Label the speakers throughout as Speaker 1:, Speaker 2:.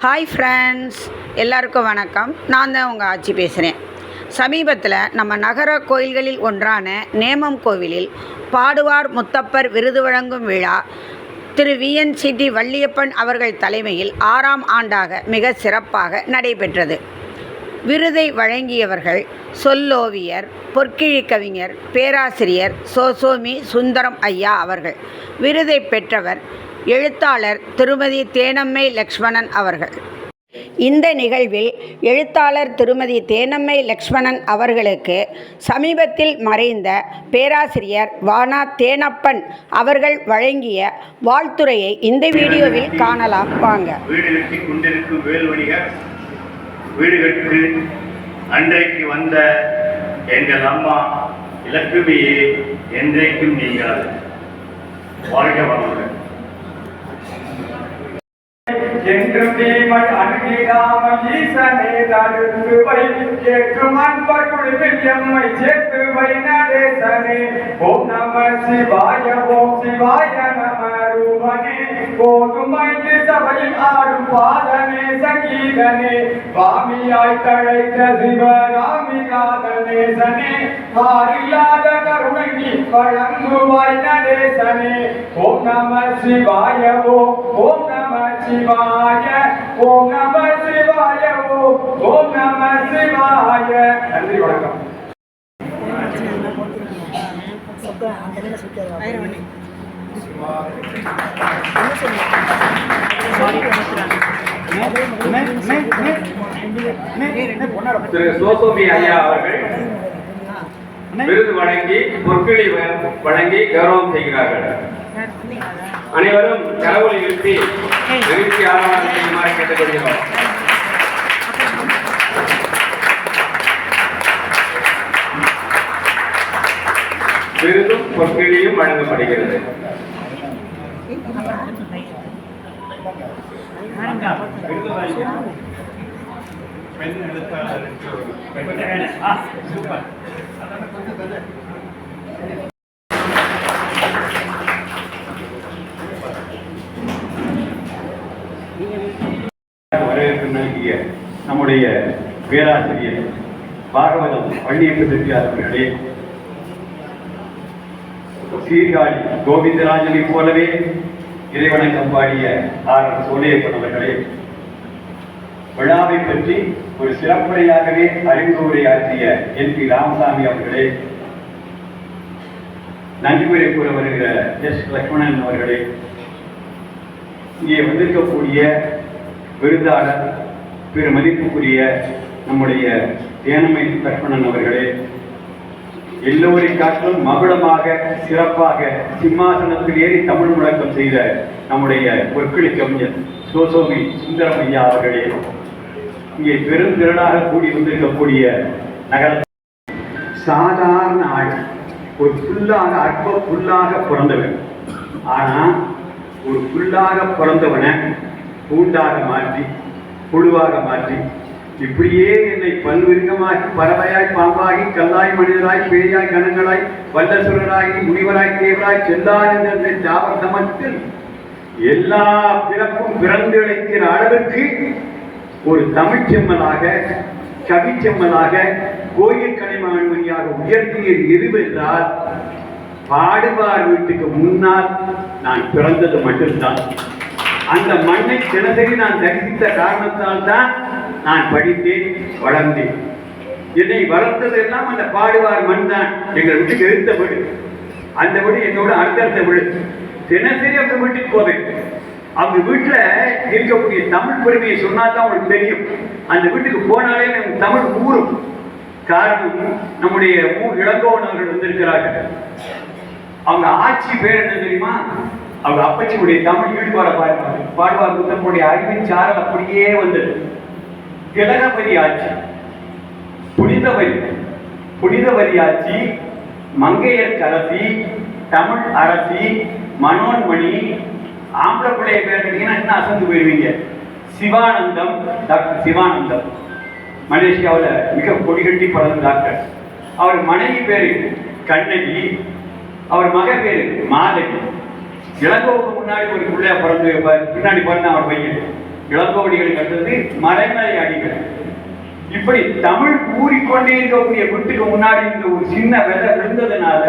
Speaker 1: Hi friends எல்லாருக்கும் வணக்கம். நான் தான் உங்கள் ஆட்சி பேசுகிறேன் சமீபத்தில் நம்ம நகர கோயில்களில் ஒன்றான நேமம் கோவிலில் பாடுவார் முத்தப்பர் விருது வழங்கும் விழா திரு விஎன்சிடி வள்ளியப்பன் அவர்கள் தலைமையில் ஆறாம் ஆண்டாக மிக சிறப்பாக நடைபெற்றது. விருதை வழங்கியவர்கள் சொல்லோவியர் பொற்கிழி கவிஞர் பேராசிரியர் சோசோமி சுந்தரம் ஐயா அவர்கள். விருதை பெற்றவர் எழுத்தாளர் திருமதி தேனம்மை லக்ஷ்மணன் அவர்கள். இந்த நிகழ்வில் எழுத்தாளர் திருமதி தேனம்மை லக்ஷ்மணன் அவர்களுக்கு சமீபத்தில் மறைந்த பேராசிரியர் வானா தேனப்பன் அவர்கள் வழங்கிய வாழ்த்துரையை இந்த வீடியோவில் காணலாம். வாங்க.
Speaker 2: வீடு கட்டு அன்றைக்கு வந்த எங்கள் அம்மா இலக்குமியே என்றைக்கும் நீங்கள் வாழ்க வளமுடன்.
Speaker 3: என்றும் தீமை அணுகிடாமல் ஈசனே தடுத்து வை ஏற்றும் அன்பர் குழுவில் எம்மை சேர்த்து வை நடேசனே ஓம் நம சிவாய ஓம் சிவாய நம ரூபனே. போதும் ஆடும் பாதனே சங்கீதனே. வாமியாய் தழைத்த சிவராமிநாதனேசனே மாறில்லாத கருணை நீ வழங்குவாய் நடேசனே. ஓம் நம சிவாய ஓம் ஓம் நம சிவாய ஓம் நம சிவாய ஓம் ஓம் நம சிவாய. நன்றி வணக்கம்.
Speaker 2: திரு சோசோபி ஐயா அவர்கள் விருது வழங்கி பொற்கிளி வழங்கி கௌரவம் செய்கிறார்கள். அனைவரும் கடவுளை எழுப்பி நிகழ்ச்சி ஆரம்பம் செய்யுமாறு கேட்டுக்கொள்கிறோம். விருதும் பொற்கிழியும் வழங்கப்படுகிறது. வரவேற்பு நல்கிய நம்முடைய பேராசிரியர் பாகவதம் பள்ளியப்பு செட்டியார் அவர்களே சீர்காழி கோவிந்தராஜனை போலவே இறைவணக்கம் பாடிய ஆர் எஸ் சோலையப்பன் அவர்களே விழாவை பற்றி ஒரு சிறப்புரையாகவே அறிமுகவுரை ஆற்றிய என் பி ராமசாமி அவர்களே நன்றிமுறை கூற வருகிற எஸ் லக்ஷ்மணன் அவர்களே இங்கே வந்திருக்கக்கூடிய விருதாளர் பெரு மதிப்புக்குரிய நம்முடைய தேனமை லக்ஷ்மணன் அவர்களே எல்லோரை காட்டிலும் மகுடமாக சிறப்பாக சிம்மாசனத்தில் ஏறி தமிழ் முழக்கம் செய்த நம்முடைய பொற்களி கவிஞர் சோசோமி சுந்தரமையா அவர்களே இங்கே பெருந்திரளாக கூடி வந்திருக்கக்கூடிய நகர சாதாரண ஆள் ஒரு புல்லாக அற்ப புல்லாக பிறந்தவன். ஆனா ஒரு புல்லாக பிறந்தவனை பூண்டாக மாற்றி புழுவாக மாற்றி இப்படியே என்னை பல்விருகமாக்கி பறவையாய் பாம்பாகி கல்லாய் மனிதராய் பேயாய் கணங்களாய் வல்லசுரராகி முனிவராய் தேவராய் செல்லாய் என்ற ஜாப சமத்தில் எல்லா பிறப்பும் பிறந்து இழைக்கிற அளவுக்கு ஒரு தமிழ்ச் செம்மலாக கவிச்செம்மலாக கோயில் கலைமான்மணியாக உயர்த்தியது எதுவென்றால் பாடுவார் வீட்டுக்கு முன்னால் நான் பிறந்தது மட்டும்தான். அந்த மண்ணை தினசரி நான் தரிசித்த காரணத்தால் தான் நான் படித்தேன் வளர்ந்தேன். என்னை வளர்த்தது எல்லாம் அந்த பாடுவார் மண் தான். எங்கள் வீட்டுக்கு எழுத்த வீடு. அந்த வீடு என்னோட அடுத்தடுத்த வீடு. தினசரி அவங்க வீட்டுக்கு போவேன். அவங்க வீட்டில் இருக்கக்கூடிய தமிழ் பெருமையை சொன்னால் தான் உங்களுக்கு தெரியும். அந்த வீட்டுக்கு போனாலே நம்ம தமிழ் ஊறும். காரணம் நம்முடைய மூ. இளங்கோவன் வந்திருக்கிறார்கள். அவங்க ஆட்சி பேர் என்ன தெரியுமா? அவங்க அப்பச்சியுடைய தமிழ் ஈடுபாட பாடுவாங்க பாடுவார் புத்தனுடைய அறிவின் சாரல் அப்படியே வந்தது. திலகபதி ஆட்சி புனிதவரி புனிதவரி ஆட்சி மங்கையர் அரசி தமிழ் அரசி மனோன்மணி ஆம்பளை பிள்ளைய பேர் கேட்டீங்கன்னா இன்னும் அசந்து போயிருவீங்க சிவானந்தம் டாக்டர் சிவானந்தம். மலேசியாவில் மிக கொடிகட்டி பறந்த டாக்டர். அவர் மனைவி பேரு கண்ணகி அவர் மக பேரு மாதவி. இளங்கோவுக்கு முன்னாடி ஒரு பிள்ளையா பிறந்து பின்னாடி பிறந்த அவர் பையன். இளங்கோவடிகளுக்கு அடுத்தது மலைமலை அடிகள். இப்படி தமிழ் கூறிக்கொண்டே இருக்கக்கூடிய வீட்டுக்கு முன்னாடி இந்த ஒரு சின்ன விதை விழுந்ததுனால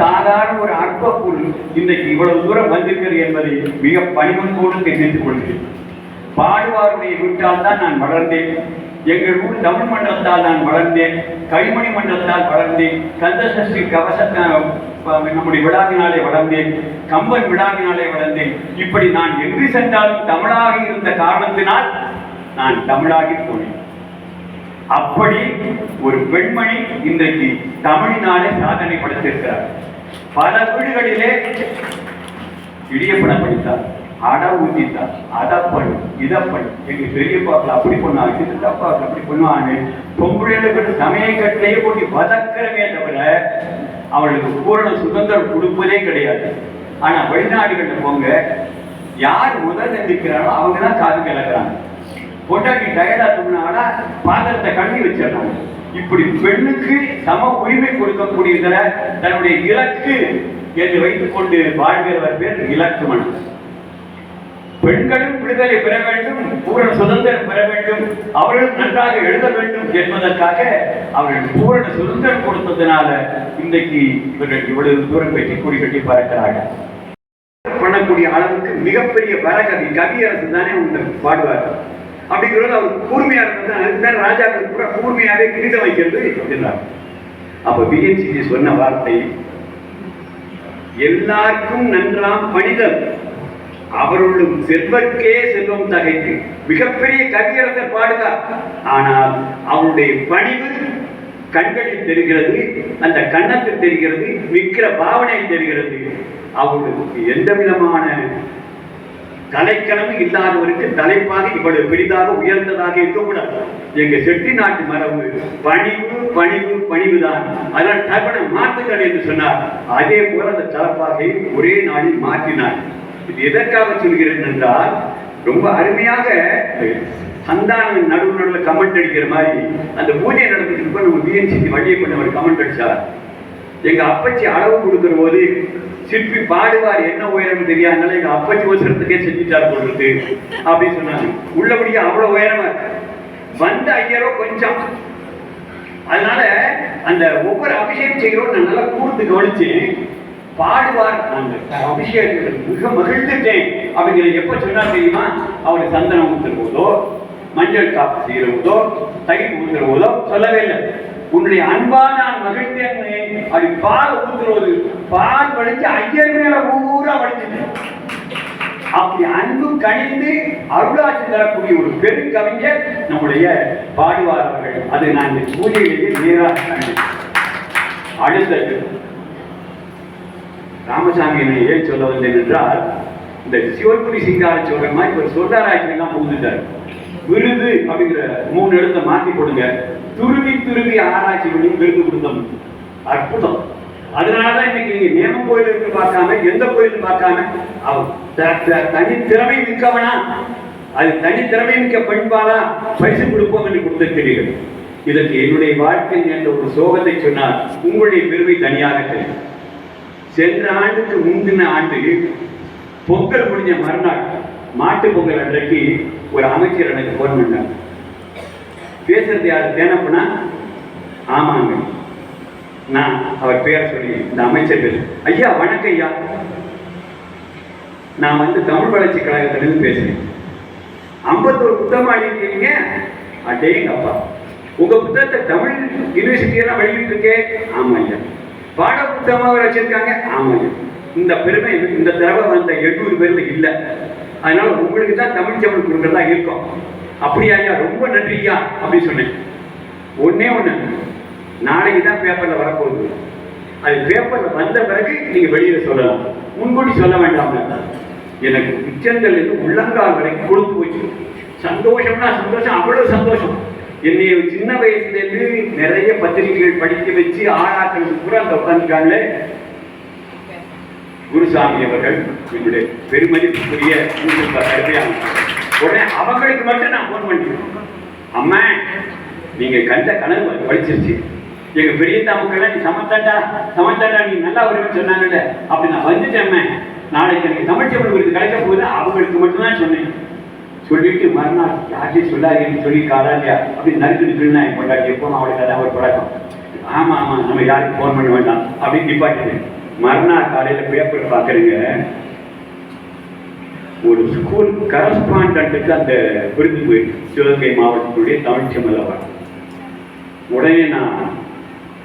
Speaker 2: சாதாரண ஒரு அற்ப பொருள் இன்றைக்கு இவ்வளவு தூரம் வந்திருக்கிறது என்பதை மிக பணிமன்போடு தெரிவித்துக் கொள்கிறேன். பாடுவாருடைய வீட்டால் தான் நான் வளர்ந்தேன். எங்கள் ஊர் தமிழ் மண்டலத்தால் நான் வளர்ந்தேன். கைமணி மண்டலத்தால் வளர்ந்தேன். கந்தசஷ்டி கவச நம்முடைய விழாவினாலே வளர்ந்தேன் கம்பன் விழாவினாலே வளர்ந்தேன். இப்படி நான் எங்கு சென்றாலும் தமிழாக இருந்த காரணத்தினால் நான் தமிழாகி போனேன். அப்படி ஒரு பெண்மணி இன்றைக்கு தமிழினாலே சாதனை படுத்திருக்கிறார். பல வீடுகளிலே இடியப்படம் படித்தார் அடை ஊத்தித்தார் அதை பண்ணு இதை பண்ணு. எங்க பெரியப்பாக்கள் அப்படி பண்ணாங்க சித்தப்பாக்கள் அப்படி பண்ணுவாங்க பொம்பளைகளுக்கு சமய கட்டிலேயே போட்டி வதக்கிறமே தவிர அவளுக்கு பூரண சுதந்திரம் கொடுப்பதே கிடையாது. ஆனா வெளிநாடுகள்ல போங்க யார் முதல் எந்திரிக்கிறாரோ அவங்க தான் காது கிளக்குறாங்க பொண்டாட்டி டயர்டா சொன்னாங்கன்னா பாத்திரத்தை கண்ணி வச்சிடறாங்க இப்படி பெண்ணுக்கு சம உரிமை கொடுக்கக்கூடியதுல தன்னுடைய இலக்கு என்று வைத்துக் கொண்டு வாழ்கிறவர் பேர் இலக்குமன் பெண்களும் விடுதலை பெற வேண்டும் பூரண சுதந்திரம் பெற வேண்டும் அவர்களும் நன்றாக எழுத வேண்டும் என்பதற்காக அவர்கள் பூரண சுதந்திரம் கொடுத்ததுனால இன்றைக்கு இவர்கள் இவ்வளவு தூரம் வெற்றி கொடி கட்டி பார்க்கிறார்கள். பண்ணக்கூடிய அளவுக்கு மிகப்பெரிய வரகவி கவியரசு தானே உண்டு பாடுவார். அப்படிங்கிறது அவர் கூர்மையா இருந்தது அதுதான் ராஜாக்கள் கூட கூர்மையாவே கிரீடம் வைக்கிறது என்றார். அப்ப பிஎன்சி சொன்ன வார்த்தை எல்லாருக்கும் நன்றாம் பணிதல். அவருள்ளும் செல்வர்க்கே செல்வம் தகைத்து மிகப்பெரிய கவியரசர் பாடுதார் ஆனால் அவருடைய பணிவு கண்களில் தெரிகிறது அந்த கண்ணத்தில் தெரிகிறது மிக்கிற பாவனையில் தெரிகிறது. அவர்களுக்கு எந்த விதமான தலைக்கணமும் இல்லாதவருக்கு தலைப்பாக இவ்வளவு பெரிதாக உயர்ந்ததாக இருக்கக்கூடாது. எங்க செட்டி நாட்டு மரபு பணிவு பணிவு பணிவுதான். அதனால் டக்குனு மாற்றுகள் என்று சொன்னார். அதே போல அந்த தலைப்பாகை ஒரே நாளில் மாற்றினார். இது எதற்காக சொல்கிறேன் என்றால் ரொம்ப அருமையாக சந்தான நடுவு நடுவில் கமெண்ட் அடிக்கிற மாதிரி அந்த பூஜை நடந்துட்டு இருப்ப நம்ம பிஎன்சி வழியை பண்ண ஒரு கமெண்ட் அடிச்சார். எங்க அப்பச்சி அளவு கொடுக்கிற போது சிற்பி பாடுவார் என்ன உயரம் தெரியாதனால எங்க அப்பச்சி ஒசரத்துக்கே செஞ்சுட்டார் போடுறது அப்படின்னு சொன்னாங்க. உள்ளபடியே அவ்வளவு உயரமா வந்த ஐயரோ கொஞ்சம். அதனால அந்த ஒவ்வொரு அபிஷேகம் செய்கிறோம் நான் நல்லா கூர்ந்து கவனிச்சேன் பாடுவார் அந்த அபிஷேகத்தில் மிக மகிழ்ந்துட்டேன். அப்படிங்கிற எப்ப சொன்னா தெரியுமா? அவர் சந்தனம் ஊத்துற போதோ மஞ்சள் காப்பு செய்கிற போதோ தயிர் ஊத்துற போதோ சொல்லவே இல்லை. உன்னுடைய அன்பா நான் மகிழ்ந்தேன் அப்படி பால் ஊத்துறது பால் வடிச்சு ஐயர் மேல ஊரா வடிச்சு அப்படி அன்பு கணிந்து அருளாட்சி தரக்கூடிய ஒரு பெரு கவிஞர் நம்முடைய பாடுவார் அவர்கள். அது நான் இந்த பூஜையிலேயே நேராக அடுத்தது ராமசாமி என்னை ஏன் சொல்ல வந்தேன் என்றால் இந்த சிவன்புரி சிங்கார சொல்ற மாதிரி ஒரு சொல்லாராய்ச்சியெல்லாம் புகுந்துட்டார். விருது அப்படிங்கிற மூணு இடத்தை மாற்றி கொடுங்க. துருவி துருவி ஆராய்ச்சி பண்ணி விருது கொடுத்தோம். அற்புதம். அதனாலதான் இன்னைக்கு நீங்க நேமம் கோயில் இருக்கு பார்க்காம எந்த கோயில் பார்க்காம தனி திறமை தனித்திறமை மிக்கவனா? அது தனித்திறமை மிக்க பண்பாளா பரிசு கொடுப்போம் என்று கொடுத்திருக்கிறீர்கள். இதற்கு என்னுடைய வாழ்க்கை என்ற ஒரு சோகத்தை சொன்னால் உங்களுடைய பெருமை தனியாக தெரியும். சென்ற ஆண்டுக்கு முந்தின ஆண்டு பொங்கல் முடிஞ்ச மறுநாள் மாட்டு பொங்கல் அன்றைக்கு ஒரு அமைச்சர் எனக்கு போன் பண்ணார். பேசுறது யார்? தேனப்பனா? ஆமாங்க. நான் அவர் பேர் சொல்லி இந்த அமைச்சர் பேர் ஐயா வணக்கம் ஐயா. நான் வந்து தமிழ் வளர்ச்சி கழகத்திலிருந்து பேசுறேன். ஐம்பத்தோரு புத்தகம் அழிக்கிறீங்க அடேங்கப்பா. உங்க புத்தகத்தை தமிழ் யூனிவர்சிட்டி எல்லாம் வெளியிட்டு இருக்கே ஆமா ஐயா. பாட புத்தகமாக வச்சிருக்காங்க. ஆமாங்க. இந்த பெருமை இந்த தடவை வந்த எண்ணூறு பேர்ல இல்லை. அதனால உங்களுக்கு தான் தமிழ் தமிழ் கொடுக்கறதா இருக்கும். அப்படியா ஐயா ரொம்ப நன்றி ஐயா அப்படின்னு சொன்னேன். ஒன்னே ஒன்று நாளைக்கு தான் பேப்பரில் வரப்போகுது. அது பேப்பரில் வந்த பிறகு நீங்கள் வெளியில் சொல்லலாம். முன்கூட்டி சொல்ல வேண்டாம். எனக்கு உச்சங்கள் இருந்து உள்ளங்கால் வரைக்கும் கொடுத்து போச்சு. சந்தோஷம்னா சந்தோஷம் அவ்வளோ சந்தோஷம். என்னை சின்ன வயசுல இருந்து நிறைய பத்திரிகைகள் படிக்க வச்சு ஆளாக்கிறது கூட அந்த உட்காந்துருக்காங்களே குருசாமி அவர்கள் என்னுடைய பெருமதிப்புக்குரிய உடனே அவங்களுக்கு மட்டும் நான் ஃபோன் பண்ணிடுவேன் அம்மா நீங்க கண்ட கனவு படிச்சிருச்சு எங்க பெரிய தாமுக்கெல்லாம் நீ சமத்தாண்டா சமத்தாண்டா நீ நல்லா வருவேன்னு சொன்னாங்கல்ல. அப்படி நான் வந்துட்டேன் நாளைக்கு எனக்கு தமிழ்ச்சி விருது கிடைக்க போகுது அவங்களுக்கு மட்டும்தான் சொன்னேன். சொல்லிட்டு மறுநாள் யார்ட்டையும் சொல்லாதீங்கன்னு சொல்லி காலாண்டியா அப்படி நறுக்கு நிற்கணும்னா என் பொண்டாட்டி எப்போ அவளுக்கு அதான் ஒரு பழக்கம். ஆமா ஆமா நம்ம யாருக்கு ஃபோன் பண்ண வேண்டாம். அப்படின்னு நிப்பாட்டிட்டு மறுநாள் காலையில பேப்பர் பார்க்குறீங்க. ஒரு ஸ்கூல் கரஸ்பாண்டன்ட்டுக்கு அந்த விருது போயிட்டு சிவகங்கை மாவட்டத்துடைய தமிழ்ச்செம்மல் அவர் உடனே நான்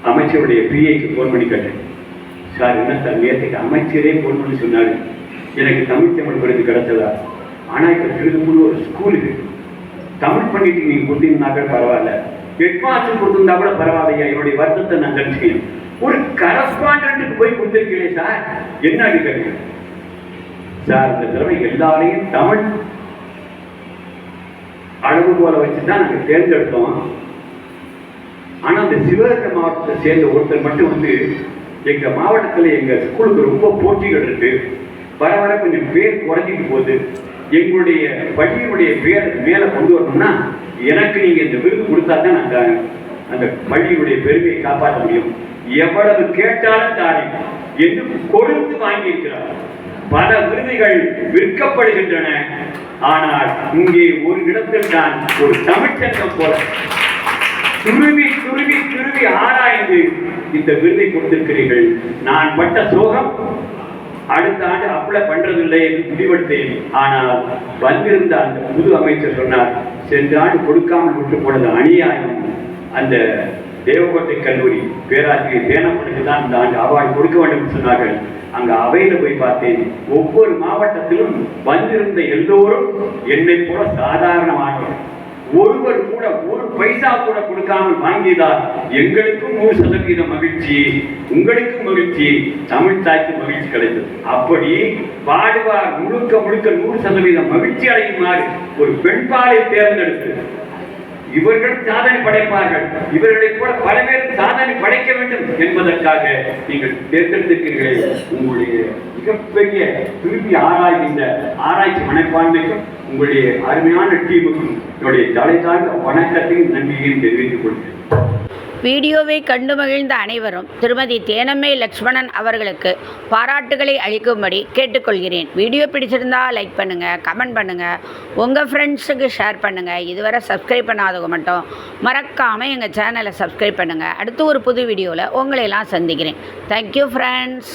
Speaker 2: அமைச்சருடைய பிஏக்கு ஃபோன் பண்ணி கேட்டேன். சார் என்ன சார் நேற்றுக்கு அமைச்சரே ஃபோன் பண்ணி சொன்னாரு. எனக்கு தமிழ்ச்செம்மல் விருது கிடைச்சதா? ஆனால் இப்போ திருப்பூர் ஒரு ஸ்கூல் இருக்கு தமிழ் பண்ணிட்டு நீங்கள் கொடுத்தீங்கன்னாக்க பரவாயில்ல. ஹெட் மாஸ்டர் கொடுத்திருந்தா கூட பரவாயில்லையா? என்னுடைய வருத்தத்தை நான் தெரிஞ்சுக்கணும் ஒரு கரஸ்பாண்டன்ட்டுக்கு போய் கொடுத்துருக்கீங்களே சார். என்ன அடிக்கடி? சார் இந்த திறமை எல்லாரையும் தமிழ் அளவு வச்சு தான் நாங்கள் தேர்ந்தெடுத்தோம். ஆனா அந்த சிவகங்கை மாவட்டத்தை சேர்ந்த ஒருத்தர் மட்டும் வந்து எங்க மாவட்டத்துல எங்க ஸ்கூலுக்கு ரொம்ப போட்டிகள் இருக்கு. வர வர கொஞ்சம் பேர் குறைஞ்சிட்டு போகுது. எங்களுடைய பள்ளியினுடைய பேர் மேலே கொண்டு வரணும்னா எனக்கு நீங்க இந்த விருது கொடுத்தா தான் நாங்கள் அந்த பள்ளியுடைய பெருமையை காப்பாற்ற முடியும். எவ்வளவு கேட்டாலும் தானே என்று கொடுத்து வாங்கியிருக்கிறார். பல விருதுகள் விற்கப்படுகின்றன. ஆனால் இங்கே ஒரு இடத்தில் தான் ஒரு தமிழ்ச்சங்கம் போல துருவி துருவி துருவி ஆராய்ந்து இந்த விருதை கொடுத்திருக்கிறீர்கள். நான் பட்ட சோகம் அடுத்த ஆண்டு அப்ளை பண்றதில்லை என்று முடிவெடுத்தேன். ஆனால் வந்திருந்த அந்த புது அமைச்சர் சொன்னார் சென்ற ஆண்டு கொடுக்காமல் விட்டு போனது அநியாயம். அந்த தேவகோட்டை கல்லூரி பேராசிரியர் தேனப்பனுக்கு தான் இந்த ஆண்டு அவார்டு கொடுக்க வேண்டும் சொன்னார்கள். அங்க அவையில போய் பார்த்தேன் ஒவ்வொரு மாவட்டத்திலும் வந்திருந்த எல்லோரும் என்னை போல சாதாரணமானவர். ஒருவர் கூட ஒரு பைசா கூட கொடுக்காமல் வாங்கியதால் எங்களுக்கும் நூறு சதவீதம் மகிழ்ச்சி உங்களுக்கும் மகிழ்ச்சி தமிழ் தாய்க்கு மகிழ்ச்சி கிடைத்தது. அப்படி பாடுவார் முழுக்க முழுக்க நூறு சதவீதம் மகிழ்ச்சி அடையுமாறு ஒரு பெண்பாலை தேர்ந்தெடுத்து இவர்கள் சாதனை படைப்பார்கள். இவர்களை போல பல பேர் சாதனை படைக்க வேண்டும் என்பதற்காக நீங்கள் தேர்ந்தெடுத்திருக்கிறீர்களே. உங்களுடைய மிகப்பெரிய திருப்பி ஆராய்கின்ற ஆராய்ச்சி மனப்பான்மைக்கும் உங்களுடைய அருமையான டீமுக்கும் என்னுடைய தலை தாழ்ந்த வணக்கத்தையும் நன்றியையும் தெரிவித்துக் கொள்கிறேன்.
Speaker 1: வீடியோவை கண்டு மகிழ்ந்த அனைவரும் திருமதி தேனம்மை லக்ஷ்மணன் அவர்களுக்கு பாராட்டுகளை அளிக்கும்படி கேட்டுக்கொள்கிறேன். வீடியோ பிடிச்சிருந்தா லைக் பண்ணுங்கள் கமெண்ட் பண்ணுங்கள் உங்கள் ஃப்ரெண்ட்ஸுக்கு ஷேர் பண்ணுங்கள் இதுவரை சப்ஸ்கிரைப் பண்ணாதவங்க மட்டும் மறக்காமல் எங்கள் சேனலை சப்ஸ்கிரைப் பண்ணுங்கள் அடுத்து ஒரு புது வீடியோவில் உங்களையெல்லாம் சந்திக்கிறேன். Thank you friends